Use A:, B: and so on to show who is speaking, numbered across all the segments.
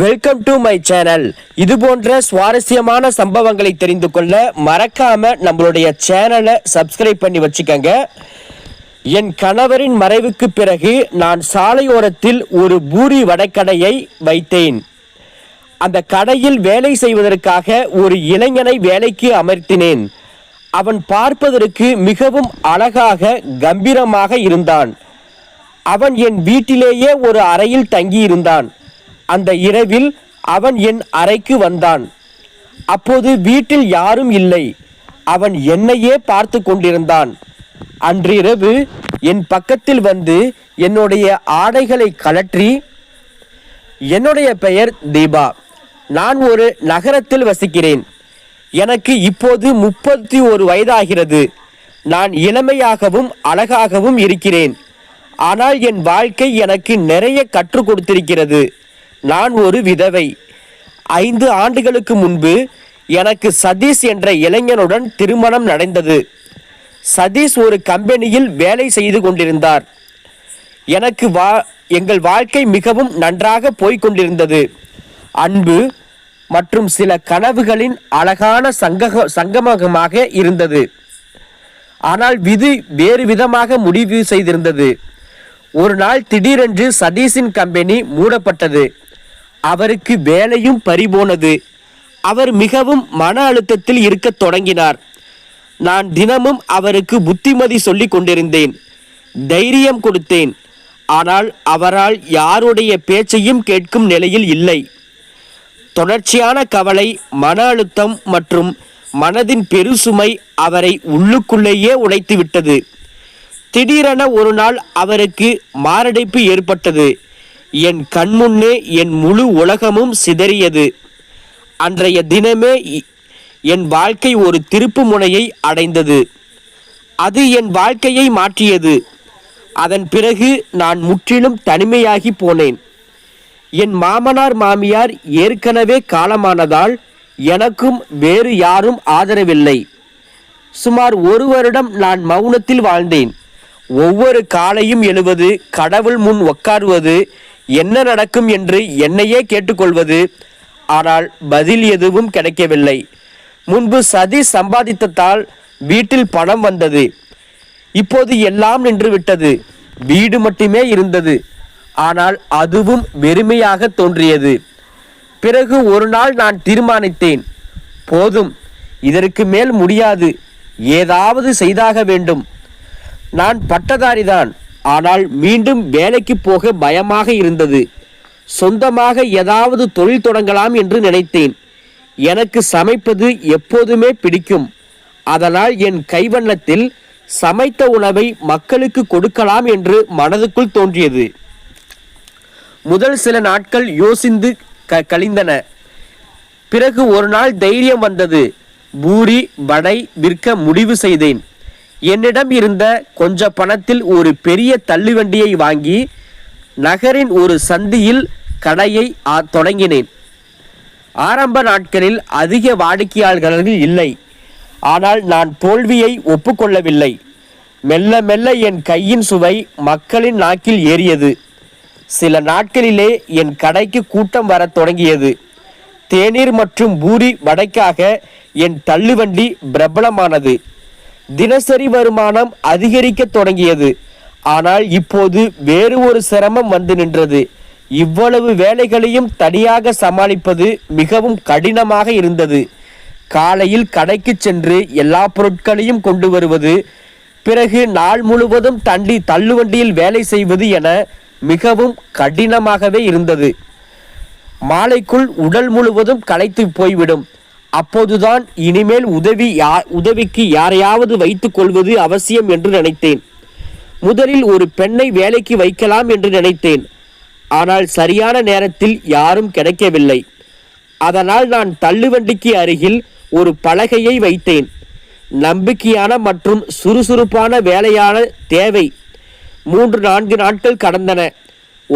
A: Welcome to my channel இது போன்ற சுவாரஸ்யமான சம்பவங்களை தெரிந்து கொள்ள மறக்காம நம்மளுடைய சேனலை சப்ஸ்கிரைப் பண்ணி வச்சுக்கோங்க. என் கணவரின் மறைவுக்கு பிறகு நான் சாலையோரத்தில் ஒரு பூரி வடைக்கடையை வைத்தேன். அந்த கடையில் வேலை செய்வதற்காக ஒரு இளைஞனை வேலைக்கு அமர்த்தினேன். அவன் பார்ப்பதற்கு மிகவும் அழகாக கம்பீரமாக இருந்தான். அவன் என் வீட்டிலேயே ஒரு அறையில் தங்கியிருந்தான். அந்த இரவில் அவன் என் அறைக்கு வந்தான். அப்போது வீட்டில் யாரும் இல்லை. அவன் என்னையே பார்த்து கொண்டிருந்தான். அன்றிரவு என் பக்கத்தில் வந்து என்னுடைய ஆடைகளை கழற்றி என்னுடைய பெயர் தீபா. நான் ஒரு நகரத்தில் வசிக்கிறேன். எனக்கு இப்போது முப்பத்தி ஒரு வயதாகிறது. நான் இளமையாகவும் அழகாகவும் இருக்கிறேன். ஆனால் என் வாழ்க்கை எனக்கு நிறைய கற்றுக் கொடுத்திருக்கிறது. நான் ஒரு விதவை. ஐந்து ஆண்டுகளுக்கு முன்பு எனக்கு சதீஷ் என்ற இளைஞனுடன் திருமணம் நடந்தது. சதீஷ் ஒரு கம்பெனியில் வேலை செய்து கொண்டிருந்தார். எனக்கு வா எங்கள் வாழ்க்கை மிகவும் நன்றாக போய்கொண்டிருந்தது. அன்பு மற்றும் சில கனவுகளின் அழகான சங்கக சங்கமகமாக இருந்தது. ஆனால் விதி வேறு விதமாக முடிவு செய்திருந்தது. ஒரு நாள் திடீரென்று சதீஷின் கம்பெனி மூடப்பட்டது. அவருக்கு வேலையும் பறிபோனது. அவர் மிகவும் மன அழுத்தத்தில் இருக்கத் தொடங்கினார். நான் தினமும் அவருக்கு புத்திமதி சொல்லி கொண்டிருந்தேன். தைரியம் கொடுத்தேன். ஆனால் அவரால் யாருடைய பேச்சையும் கேட்கும் நிலையில் இல்லை. தொடர்ச்சியான கவலை மன அழுத்தம் மற்றும் மனதின் பெருசுமை அவரை உள்ளுக்குள்ளேயே உடைத்து விட்டது திடீரென ஒரு நாள் அவருக்கு மாரடைப்பு ஏற்பட்டது. என் கண்முன்னே என் முழு உலகமும் சிதறியது. அன்றைய தினமே என் வாழ்க்கை ஒரு திருப்பு முனையை அடைந்தது. அது என் வாழ்க்கையை மாற்றியது. அதன் பிறகு நான் முற்றிலும் தனிமையாகி போனேன். என் மாமனார் மாமியார் ஏற்கனவே காலமானதால் எனக்கும் வேறு யாரும் ஆதரவில்லை. சுமார் ஒரு வருடம் நான் மௌனத்தில் வாழ்ந்தேன். ஒவ்வொரு காலையும் எழுவது கடவுள் முன் உட்காருவது என்ன நடக்கும் என்று என்னையே கேட்டுக்கொள்வது. ஆனால் பதில் எதுவும் கிடைக்கவில்லை. முன்பு சதி சம்பாதித்ததால் வீட்டில் பணம் வந்தது. இப்போது எல்லாம் நின்று விட்டது வீடு மட்டுமே இருந்தது. ஆனால் அதுவும் வெறுமையாக தோன்றியது. பிறகு ஒரு நாள் நான் தீர்மானித்தேன். போதும் இதற்கு மேல் முடியாது. ஏதாவது செய்தாக வேண்டும். நான் பட்டதாரிதான். ஆனால் மீண்டும் வேலைக்கு போக பயமாக இருந்தது. சொந்தமாக ஏதாவது தொழில் தொடங்கலாம் என்று நினைத்தேன். எனக்கு சமைப்பது எப்போதுமே பிடிக்கும். அதனால் என் கைவண்ணத்தில் சமைத்த உணவை மக்களுக்கு கொடுக்கலாம் என்று மனதுக்குள் தோன்றியது. முதல் சில நாட்கள் யோசிந்து க கழிந்தன. பிறகு ஒரு நாள் தைரியம் வந்தது. பூரி வடை விற்க முடிவு செய்தேன். என்னிடம் இருந்த கொஞ்ச பணத்தில் ஒரு பெரிய தள்ளுவண்டியை வாங்கி நகரின் ஒரு சந்தியில் கடையை தொடங்கினேன். ஆரம்ப நாட்களில் அதிக வாடிக்கையாளர்கள் இல்லை. ஆனால் நான் தோல்வியை ஒப்புக்கொள்ளவில்லை. மெல்ல மெல்ல என் கையின் சுவை மக்களின் நாக்கில் ஏறியது. சில நாட்களிலே என் கடைக்கு கூட்டம் வரத் தொடங்கியது. தேநீர் மற்றும் பூரி வடைக்காக என் தள்ளுவண்டி பிரபலமானது. தினசரி வருமானம் அதிகரிக்க தொடங்கியது. ஆனால் இப்போது வேறு ஒரு சிரமம் வந்து நின்றது. இவ்வளவு வேலைகளையும் தனியாக சமாளிப்பது மிகவும் கடினமாக இருந்தது. காலையில் கடைக்கு சென்று எல்லா பொருட்களையும் கொண்டு வருவது பிறகு நாள் முழுவதும் தண்டி தள்ளுவண்டியில் வேலை செய்வது என மிகவும் கடினமாகவே இருந்தது. மாலைக்குள் உடல் முழுவதும் களைத்து போய்விடும். அப்போதுதான் இனிமேல் உதவி யா உதவிக்கு யாரையாவது வைத்துக் கொள்வது அவசியம் என்று நினைத்தேன். முதலில் ஒரு பெண்ணை வேலைக்கு வைக்கலாம் என்று நினைத்தேன். ஆனால் சரியான நேரத்தில் யாரும் கிடைக்கவில்லை. அதனால் நான் தள்ளுவண்டிக்கு அருகில் ஒரு பலகையை வைத்தேன். நம்பிக்கையான மற்றும் சுறுசுறுப்பான வேலையான தேவை. மூன்று நான்கு நாட்கள் கடந்தன.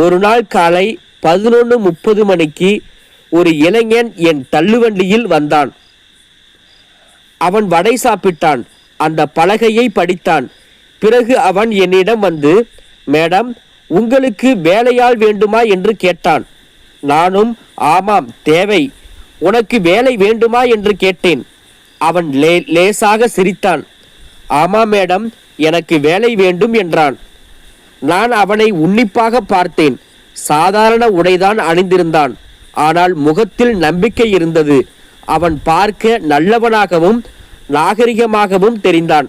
A: ஒரு நாள் காலை பதினொன்று முப்பது மணிக்கு ஒரு இளைஞன் என் தள்ளுவண்டியில் வந்தான். அவன் வடை சாப்பிட்டான். அந்த பலகையை படித்தான். பிறகு அவன் என்னிடம் வந்து மேடம் உங்களுக்கு வேலையால் வேண்டுமா என்று கேட்டான். நானும் ஆமாம் தேவை. உனக்கு வேலை வேண்டுமா என்று கேட்டேன். அவன் லே லேசாக சிரித்தான். ஆமாம் மேடம் எனக்கு வேலை வேண்டும் என்றான். நான் அவனை உன்னிப்பாக பார்த்தேன். சாதாரண உடைதான் அணிந்திருந்தான். ஆனால் முகத்தில் நம்பிக்கை இருந்தது. அவன் பார்க்க நல்லவனாகவும் நாகரிகமாகவும் தெரிந்தான்.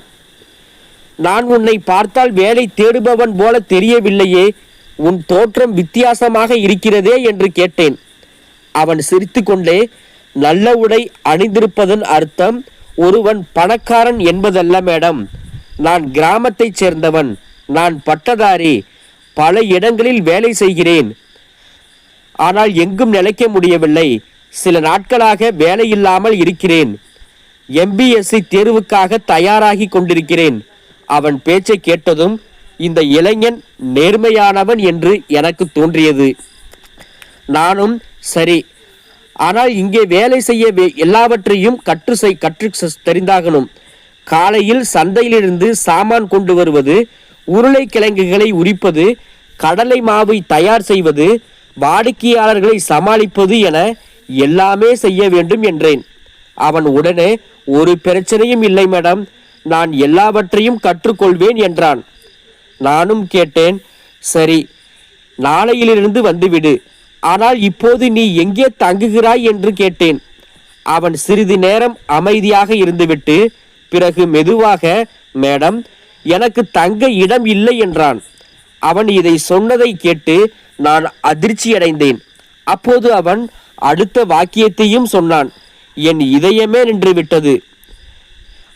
A: நான் உன்னை பார்த்தால் வேலை தேடுபவன் போல தெரியவில்லையே உன் தோற்றம் வித்தியாசமாக இருக்கிறதே என்று கேட்டேன். அவன் சிரித்துக்கொண்டே நல்ல உடை அணிந்திருப்பதன் அர்த்தம் ஒருவன் பணக்காரன் என்பதல்ல மேடம். நான் கிராமத்தைச் சேர்ந்தவன் நான் பட்டதாரி பல இடங்களில் வேலை செய்கிறேன். ஆனால் எங்கும் நிலைக்க முடியவில்லை. சில நாட்களாக வேலையில்லாமல் இருக்கிறேன். எம்பிஎஸ்சி தேர்வுக்காக தயாராகி கொண்டிருக்கிறேன். அவன் பேச்சை கேட்டதும் இந்த இளைஞன் நேர்மையானவன் என்று எனக்கு தோன்றியது. நானும் சரி ஆனால் இங்கே வேலை செய்ய வே- எல்லாவற்றையும் கற்று செய் கற்று தெரிந்தாகணும். காலையில் சந்தையிலிருந்து சாமான் கொண்டு வருவது உருளைக்கிழங்குகளை உரிப்பது கடலை மாவை தயார் செய்வது வாடிக்கையாளர்களை சமாளிப்பது என எல்லாமே செய்ய வேண்டும் என்றேன். அவன் உடனே ஒரு பிரச்சனையும் இல்லை மேடம். நான் எல்லாவற்றையும் கற்றுக்கொள்வேன் என்றான். நானும் கேட்டேன். சரி நாளையிலிருந்து வந்துவிடு. ஆனால் இப்போது நீ எங்கே தங்குகிறாய்? என்று கேட்டேன். அவன் சிறிது நேரம் அமைதியாக இருந்துவிட்டு பிறகு மெதுவாக மேடம் எனக்கு தங்க இடம் இல்லை என்றான். அவன் இதை சொன்னதை கேட்டு நான் அதிர்ச்சியடைந்தேன். அப்போது அவன் அடுத்த வாக்கியத்தையும் சொன்னான் என் இதயமே நின்று விட்டது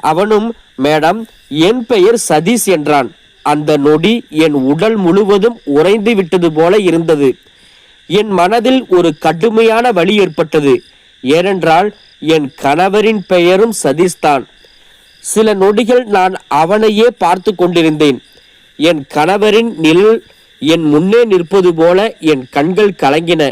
A: அவனும் மேடம் என் பெயர் சதீஷ் என்றான். அந்த நொடி என் உடல் முழுவதும் உறைந்து விட்டது போல இருந்தது. என் மனதில் ஒரு கடுமையான வலி ஏற்பட்டது. ஏனென்றால் என் கணவரின் பெயரும் சதீஷ் தான். சில நொடிகள் நான் அவனையே பார்த்து கொண்டிருந்தேன். என் கணவரின் நிழல் என் முன்னே நிற்பது போல என் கண்கள் கலங்கின.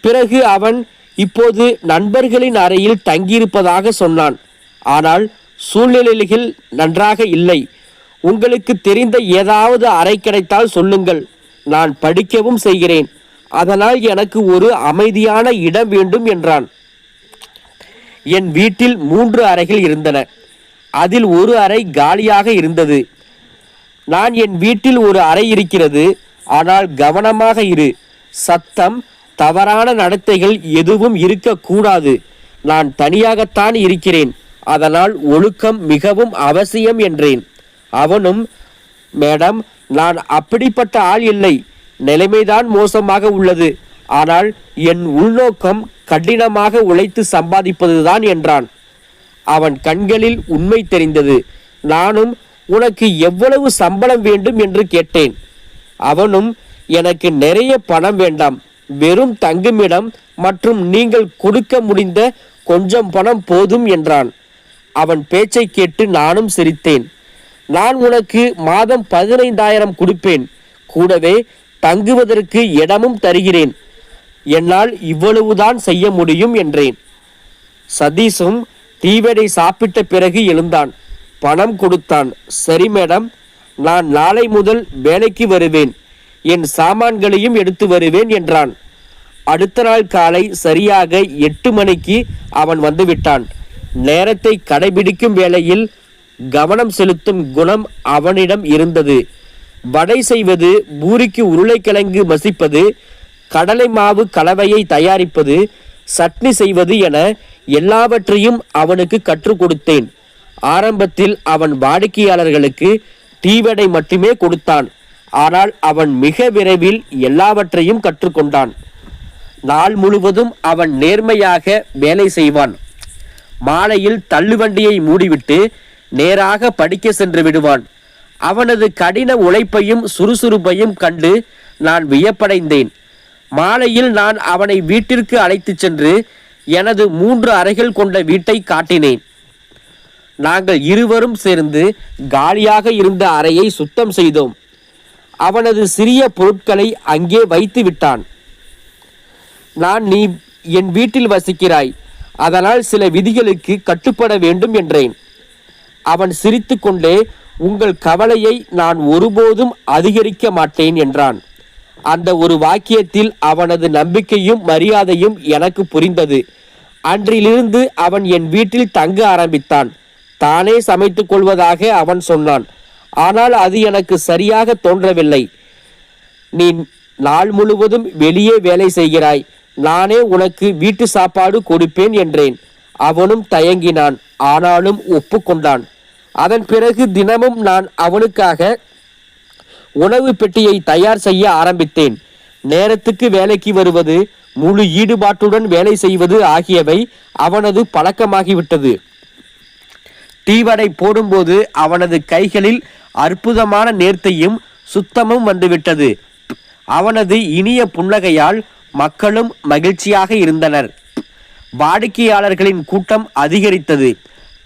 A: பிறகு அவன் இப்போது நண்பர்களின் அறையில் தங்கியிருப்பதாக சொன்னான். ஆனால் சூழ்நிலைகள் நன்றாக இல்லை. உங்களுக்கு தெரிந்த ஏதாவது அறை கிடைத்தால் சொல்லுங்கள். நான் படிக்கவும் செய்கிறேன். அதனால் எனக்கு ஒரு அமைதியான இடம் வேண்டும் என்றான். என் வீட்டில் மூன்று அறைகள் இருந்தன. அதில் ஒரு அறை காலியாக இருந்தது. நான் என் வீட்டில் ஒரு அறை இருக்கிறது. ஆனால் கவனமாக இரு. சத்தம் தவறான நடத்தைகள் எதுவும் இருக்கக்கூடாது. நான் தனியாகத்தான் இருக்கிறேன். அதனால் ஒழுக்கம் மிகவும் அவசியம் என்றேன். அவனும் மேடம் நான் அப்படிப்பட்ட ஆள் இல்லை. நிலைமைதான் மோசமாக உள்ளது. ஆனால் என் உள்நோக்கம் கடினமாக உழைத்து சம்பாதிப்பதுதான் என்றான். அவன் கண்களில் உண்மை தெரிந்தது. நானும் உனக்கு எவ்வளவு சம்பளம் வேண்டும் என்று கேட்டேன். அவனும் எனக்கு நிறைய பணம் வேண்டாம். வெறும் தங்குமிடம் மற்றும் நீங்கள் கொடுக்க முடிந்த கொஞ்சம் பணம் போதும் என்றான். அவன் பேச்சை கேட்டு நானும் சிரித்தேன். நான் உனக்கு மாதம் பதினைந்தாயிரம் கொடுப்பேன். கூடவே தங்குவதற்கு இடமும் தருகிறேன். என்னால் இவ்வளவுதான் செய்ய முடியும் என்றேன். சதீஷும் தீவெடை சாப்பிட்ட பிறகு எழுந்தான். பணம் கொடுத்தான். சரி மேடம். நான் நாளை முதல் வேலைக்கு வருவேன். என் சாமான்களையும் எடுத்து வருவேன் என்றான். அடுத்த நாள் காலை சரியாக எட்டு மணிக்கு அவன் வந்துவிட்டான் நேரத்தை கடைபிடிக்கும் வேளையில் கவனம் செலுத்தும் குணம் அவனிடம் இருந்தது. வடை செய்வது பூரிக்கு உருளைக்கிழங்கு மசிப்பது கடலை மாவு கலவையை தயாரிப்பது சட்னி செய்வது என எல்லாவற்றையும் அவனுக்கு கற்றுக் கொடுத்தேன். ஆரம்பத்தில் அவன் வாடிக்கையாளர்களுக்கு தீவடை மட்டுமே கொடுத்தான். ஆனால் அவன் மிக விரைவில் எல்லாவற்றையும் கற்றுக்கொண்டான். நாள் முழுவதும் அவன் நேர்மையாக வேலை செய்வான். மாலையில் தள்ளுவண்டியை மூடிவிட்டு நேராக படிக்க சென்று விடுவான். அவனது கடின உழைப்பையும் சுறுசுறுப்பையும் கண்டு நான் வியப்படைந்தேன். மாலையில் நான் அவனை வீட்டிற்கு அழைத்துச் சென்று எனது மூன்று அறைகள் கொண்ட வீட்டை காட்டினேன். நாங்கள் இருவரும் சேர்ந்து காலியாக இருந்த அறையை சுத்தம் செய்தோம். அவனது சிறிய பொருட்களை அங்கே வைத்து விட்டான். நான் நீ என் வீட்டில் வசிக்கிறாய். அதனால் சில விதிகளுக்கு கட்டுப்பட வேண்டும் என்றேன். அவன் சிரித்துக்கொண்டே உங்கள் கவலையை நான் ஒருபோதும் அதிகரிக்க மாட்டேன் என்றான். அந்த ஒரு வாக்கியத்தில் அவனது நம்பிக்கையும் மரியாதையும் எனக்கு புரிந்தது. அன்றிலிருந்து அவன் என் வீட்டில் தங்க ஆரம்பித்தான். தானே சமைத்துக் கொள்வதாக அவன் சொன்னான். ஆனால் அது எனக்கு சரியாக தோன்றவில்லை. நீ நாள் முழுவதும் வெளியே வேலை செய்கிறாய். நானே உனக்கு வீட்டு சாப்பாடு கொடுப்பேன் என்றேன். அவனும் தயங்கினான். ஆனாலும் ஒப்புக்கொண்டான் அதன் பிறகு தினமும் நான் அவனுக்காக உணவு பெட்டியை தயார் செய்ய ஆரம்பித்தேன். நேரத்துக்கு வேலைக்கு வருவது முழு ஈடுபாட்டுடன் வேலை செய்வது ஆகியவை அவனது பழக்கமாகிவிட்டது. டீவடை போடும்போது அவனது கைகளில் அற்புதமான நேர்த்தையும் சுத்தமும் வந்துவிட்டது. அவனது இனிய புன்னகையால் மக்களும் மகிழ்ச்சியாக இருந்தனர். வாடிக்கையாளர்களின் கூட்டம் அதிகரித்தது.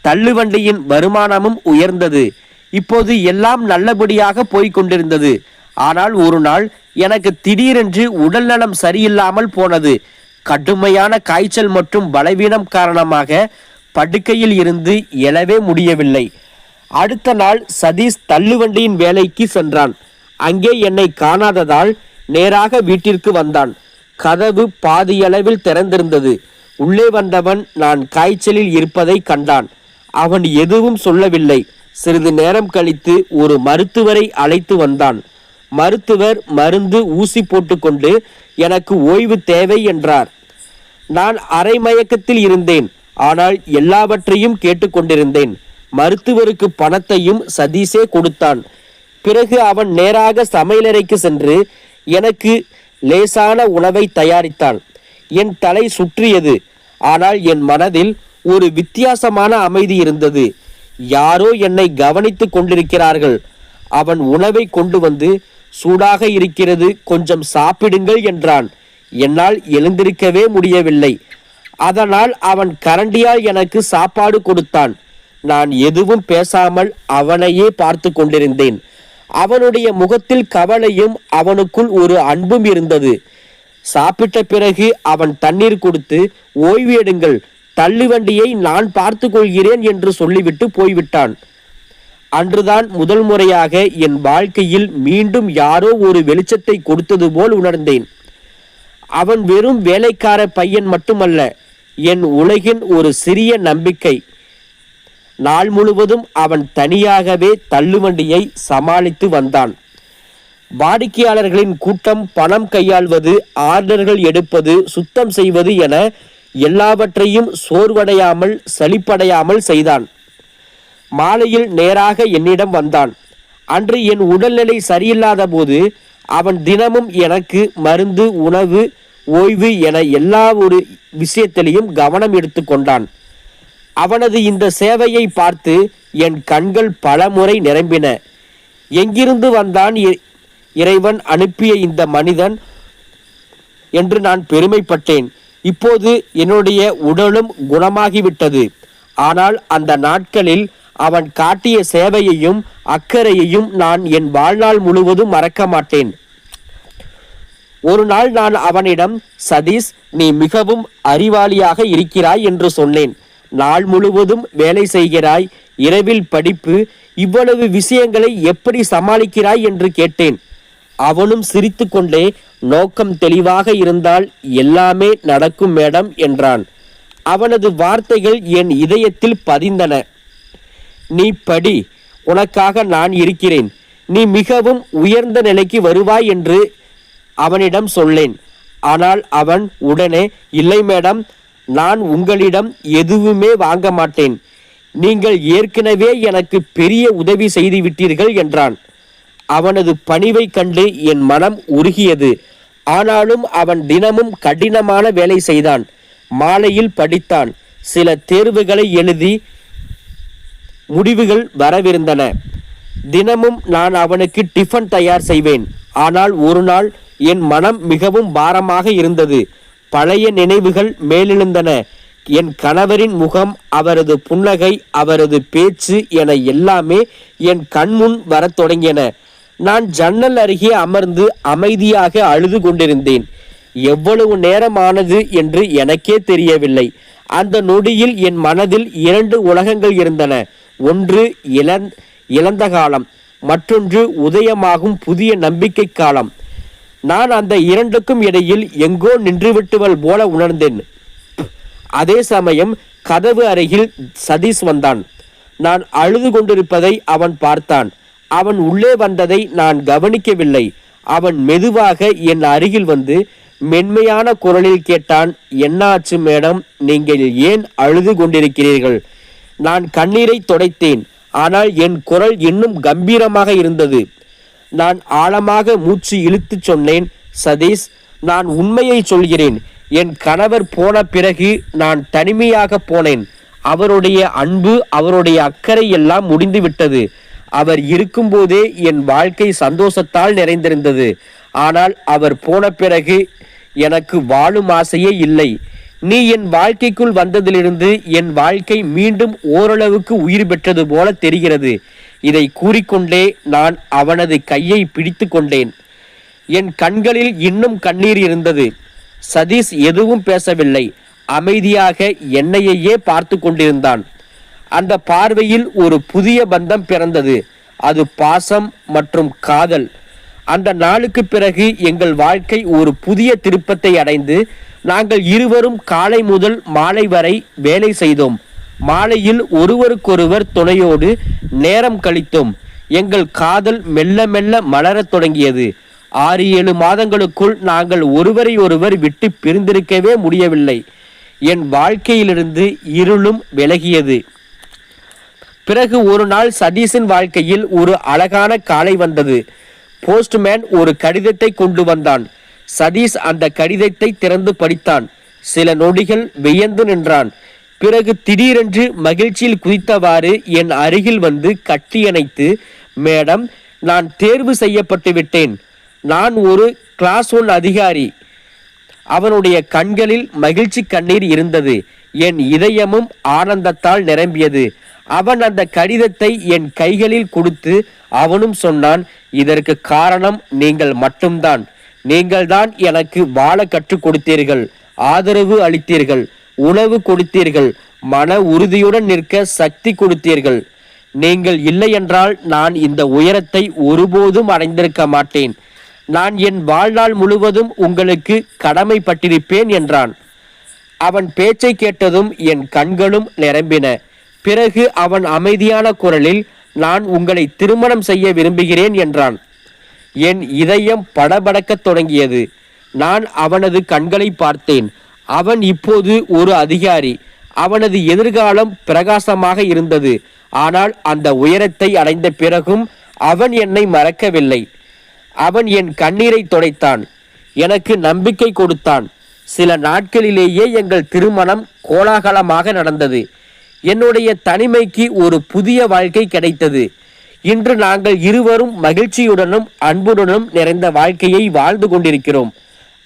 A: தள்ளுவண்டியின் வருமானமும் உயர்ந்தது. இப்போது எல்லாம் நல்லபடியாக போய்க் கொண்டிருந்தது. ஆனால் ஒரு நாள் எனக்கு திடீரென்று உடல்நலம் சரியில்லாமல் போனது. கடுமையான காய்ச்சல் மற்றும் பலவீனம் காரணமாக படுக்கையில் இருந்து எழவே முடியவில்லை. அடுத்த நாள் சதீஷ் தள்ளுவண்டியின் வேலைக்கு சென்றான். அங்கே என்னை காணாததால் நேராக வீட்டிற்கு வந்தான். கதவு பாதியளவில் திறந்திருந்தது. உள்ளே வந்தவன் நான் காய்ச்சலில் இருப்பதை கண்டான். அவன் எதுவும் சொல்லவில்லை. சிறிது நேரம் கழித்து ஒரு மருத்துவரை அழைத்து வந்தான். மருத்துவர் மருந்து ஊசி போட்டுக்கொண்டு எனக்கு ஓய்வு தேவை என்றார். நான் அரைமயக்கத்தில் இருந்தேன். ஆனால் எல்லாவற்றையும் கேட்டுக்கொண்டிருந்தேன். மருத்துவருக்கு பணத்தையும் சதீஷே கொடுத்தான். பிறகு அவன் நேராக சமையலறைக்கு சென்று எனக்கு லேசான உணவை தயாரித்தான். என் தலை சுற்றியது. ஆனால் என் மனதில் ஒரு வித்தியாசமான அமைதி இருந்தது. யாரோ என்னை கவனித்து கொண்டிருக்கிறார்கள். அவன் உணவை கொண்டு வந்து சூடாக இருக்கிறது கொஞ்சம் சாப்பிடுங்கள் என்றான். என்னால் எழுந்திருக்கவே முடியவில்லை. அதனால் அவன் கரண்டியால் எனக்கு சாப்பாடு கொடுத்தான். நான் எதுவும் பேசாமல் அவனையே பார்த்து கொண்டிருந்தேன். அவனுடைய முகத்தில் கவலையும் அவனுக்குள் ஒரு அன்பும் இருந்தது. சாப்பிட்ட பிறகு அவன் தண்ணீர் கொடுத்து ஓய்வு எடுங்கள் தள்ளுவண்டியை நான் பார்த்து கொள்கிறேன் என்று சொல்லிவிட்டு போய்விட்டான். அன்றுதான் முதல் முறையாக என் வாழ்க்கையில் மீண்டும் யாரோ ஒரு வெளிச்சத்தை கொடுத்தது போல் உணர்ந்தேன். அவன் வெறும் வேலைக்கார பையன் மட்டுமல்ல என் உலகின் ஒரு சிறிய நம்பிக்கை. நாள் முழுவதும் அவன் தனியாகவே தள்ளுவண்டியை சமாளித்து வந்தான். வாடிக்கையாளர்களின் கூட்டம் பணம் கையாள்வது ஆர்டர்கள் எடுப்பது சுத்தம் செய்வது என எல்லாவற்றையும் சோர்வடையாமல் சலிப்படையாமல் செய்தான். மாலையில் நேராக என்னிடம் வந்தான். அன்று என் உடல்நிலை சரியில்லாத போது அவன் தினமும் எனக்கு மருந்து உணவு ஓய்வு என எல்லா ஒரு விஷயத்திலையும் கவனம் எடுத்துக்கொண்டான் அவனது இந்த சேவையை பார்த்து என் கண்கள் பல முறை நிரம்பின. எங்கிருந்து வந்தான் இ- இறைவன் அனுப்பிய இந்த மனிதன் என்று நான் பெருமைப்பட்டேன். இப்போது என்னுடைய உடலும் குணமாகிவிட்டது. ஆனால் அந்த நாட்களில் அவன் காட்டிய சேவையையும் அக்கறையையும் நான் என் வாழ்நாள் முழுவதும் மறக்க மாட்டேன். ஒரு நாள் நான் அவனிடம் சதீஷ் நீ மிகவும் அறிவாளியாக இருக்கிறாய் என்று சொன்னேன். நாள் முழுவதும் வேலை செய்கிறாய். இரவில் படிப்பு. இவ்வளவு விஷயங்களை எப்படி சமாளிக்கிறாய்? என்று கேட்டேன். அவனும் சிரித்துக்கொண்டே நோக்கம் தெளிவாக இருந்தால் எல்லாமே நடக்கும் மேடம் என்றான். அவனது வார்த்தைகள் என் இதயத்தில் பதிந்தன. நீ படி. உனக்காக நான் இருக்கிறேன். நீ மிகவும் உயர்ந்த நிலைக்கு வருவாய் என்று அவனிடம் சொல்லேன் ஆனால் அவன் உடனே இல்லை மேடம் நான் உங்களிடம் எதுவுமே வாங்க மாட்டேன். நீங்கள் ஏற்கனவே எனக்கு பெரிய உதவி செய்து விட்டீர்கள் என்றான். அவனது பணிவை கண்டு என் மனம் உருகியது. ஆனாலும் அவன் தினமும் கடினமான வேலை செய்தான். மாலையில் படித்தான். சில தேர்வுகளை எழுதி முடிவுகள் வரவிருந்தன. தினமும் நான் அவனுக்கு டிஃபன் தயார் செய்வேன். ஆனால் ஒரு நாள் என் மனம் மிகவும் பாரமாக இருந்தது. பழைய நினைவுகள் மேலெழுந்தன. என் கணவரின் முகம் அவரது புன்னகை அவரது பேச்சு என எல்லாமே என் கண்முன் வரத் தொடங்கியன. நான் ஜன்னல் அருகே அமர்ந்து அமைதியாக அழுது கொண்டிருந்தேன். எவ்வளவு நேரமானது என்று எனக்கே தெரியவில்லை. அந்த நொடியில் என் மனதில் இரண்டு உலகங்கள் இருந்தன. ஒன்று இளன் இழந்த காலம் மற்றொன்று உதயமாகும் புதிய நம்பிக்கை காலம். நான் அந்த இரண்டுக்கும் இடையில் எங்கோ நின்றுவிட்டுவள் போல உணர்ந்தேன். அதே சமயம் கதவு அருகில் சதீஷ் வந்தான். நான் அழுது கொண்டிருப்பதை அவன் பார்த்தான். அவன் உள்ளே வந்ததை நான் கவனிக்கவில்லை. அவன் மெதுவாக என் அருகில் வந்து மென்மையான குரலில் கேட்டான் என்னாச்சு மேடம்? நீங்கள் ஏன் அழுது கொண்டிருக்கிறீர்கள்? நான் கண்ணீரை துடைத்தேன். ஆனால் என் குரல் இன்னும் கம்பீரமாக இருந்தது. நான் ஆழமாக மூச்சு இழுத்துச் சொன்னேன் சதீஷ் நான் உண்மையை சொல்கிறேன். என் கணவர் போன பிறகு நான் தனிமையாக போனேன். அவருடைய அன்பு அவருடைய அக்கறை எல்லாம் முடிந்து விட்டது. அவர் இருக்கும்போதே என் வாழ்க்கை சந்தோஷத்தால் நிறைந்திருந்தது. ஆனால் அவர் போன பிறகு எனக்கு வாழும் ஆசையே இல்லை. நீ என் வாழ்க்கைக்குள் வந்ததிலிருந்து என் வாழ்க்கை மீண்டும் ஓரளவுக்கு உயிர் பெற்றது போல தெரிகிறது. இதை கூறிக்கொண்டே நான் அவனது கையை பிடித்து கொண்டேன். என் கண்களில் இன்னும் கண்ணீர் இருந்தது. சதீஷ் எதுவும் பேசவில்லை. அமைதியாக என்னையே பார்த்து கொண்டிருந்தான். அந்த பார்வையில் ஒரு புதிய பந்தம் பிறந்தது. அது பாசம் மற்றும் காதல். அந்த நாளுக்கு பிறகு எங்கள் வாழ்க்கை ஒரு புதிய திருப்பத்தை அடைந்து நாங்கள் இருவரும் காலை முதல் மாலை வரை வேலை செய்தோம். மாலையில் ஒருவருக்கொருவர் துணையோடு நேரம் கழித்தோம். எங்கள் காதல் மெல்ல மெல்ல மலரத் தொடங்கியது. ஆறு ஏழு மாதங்களுக்குள் நாங்கள் ஒருவரை ஒருவர் விட்டு பிரிந்திருக்கவே முடியவில்லை. என் வாழ்க்கையிலிருந்து இருளும் விலகியது. பிறகு ஒரு நாள் சதீஷின் வாழ்க்கையில் ஒரு அழகான காலை வந்தது. போஸ்ட்மேன் ஒரு கடிதத்தை கொண்டு வந்தான். சதீஷ் அந்த கடிதத்தை திறந்து படித்தான். சில நொடிகள் வியந்து நின்றான். பிறகு திடீரென்று மகிழ்ச்சியில் குதித்தவாறு என் அருகில் வந்து கட்டியணைத்து மேடம் நான் தேர்வு செய்யப்பட்டு விட்டேன். நான் ஒரு கிளாஸ் ஒன் அதிகாரி. அவனுடைய கண்களில் மகிழ்ச்சி கண்ணீர் இருந்தது. என் இதயமும் ஆனந்தத்தால் நிரம்பியது. அவன் அந்த கடிதத்தை என் கைகளில் கொடுத்து அவனும் சொன்னான் இதற்கு காரணம் நீங்கள் மட்டும்தான். நீங்கள்தான் எனக்கு வாழ கற்றுக் கொடுத்தீர்கள் ஆதரவு அளித்தீர்கள் உணவு கொடுத்தீர்கள் மன உறுதியுடன் நிற்க சக்தி கொடுத்தீர்கள். நீங்கள் இல்லை என்றால் நான் இந்த உயரத்தை ஒருபோதும் அடைந்திருக்க மாட்டேன். நான் என் வாழ்நாள் முழுவதும் உங்களுக்கு கடமைப்பட்டிருப்பேன் என்றான். அவன் பேச்சை கேட்டதும் என் கண்களும் நிரம்பின. பிறகு அவன் அமைதியான குரலில் நான் உங்களை திருமணம் செய்ய விரும்புகிறேன் என்றான். என் இதயம் படபடக்கத் தொடங்கியது. நான் அவனது கண்களை பார்த்தேன். அவன் இப்போது ஒரு அதிகாரி. அவனது எதிர்காலம் பிரகாசமாக இருந்தது. ஆனால் அந்த உயரத்தை அடைந்த பிறகும் அவன் என்னை மறக்கவில்லை. அவன் என் கண்ணீரை துடைத்தான். எனக்கு நம்பிக்கை கொடுத்தான். சில நாட்களிலேயே எங்கள் திருமணம் கோலாகலமாக நடந்தது. என்னுடைய தனிமைக்கு ஒரு புதிய வாழ்க்கை கிடைத்தது. இன்று நாங்கள் இருவரும் மகிழ்ச்சியுடனும் அன்புடனும் நிறைந்த வாழ்க்கையை வாழ்ந்து கொண்டிருக்கிறோம்.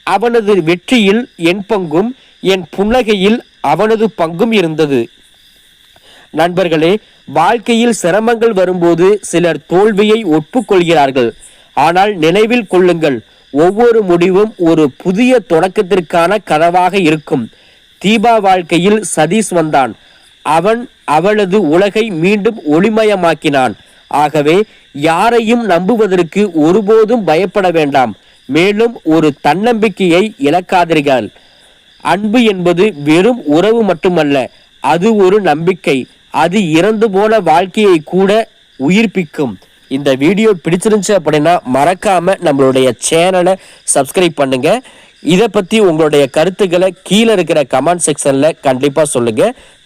A: அவனது வெற்றியில் என் பங்கும் என் புன்னகையில் அவனது பங்கும் இருந்தது. நண்பர்களே வாழ்க்கையில் சிரமங்கள் வரும்போது சிலர் தோல்வியை ஒப்புக்கொள்கிறார்கள். ஆனால் நினைவில் கொள்ளுங்கள் ஒவ்வொரு முடிவும் ஒரு புதிய தொடக்கத்திற்கான கதவாக இருக்கும். தீபா வாழ்க்கையில் சதீஷ் வந்தான். அவன் அவளது உலகை மீண்டும் ஒளிமயமாக்கினான். ஆகவே யாரையும் நம்புவதற்கு ஒருபோதும் பயப்பட வேண்டாம். மேலும் ஒரு தன்னம்பிக்கையை இழக்காதீர்கள். அன்பு என்பது வெறும் உறவு மட்டுமல்ல அது ஒரு நம்பிக்கை. அது இறந்து போன வாழ்க்கையை கூட உயிர்ப்பிக்கும். இந்த வீடியோ பிடிச்சிருந்துச்சு அப்படின்னா மறக்காம நம்மளுடைய சேனலை சப்ஸ்கிரைப் பண்ணுங்க. இதை பற்றி உங்களுடைய கருத்துக்களை கீழே இருக்கிற கமெண்ட் செக்ஷனில் கண்டிப்பாக சொல்லுங்கள்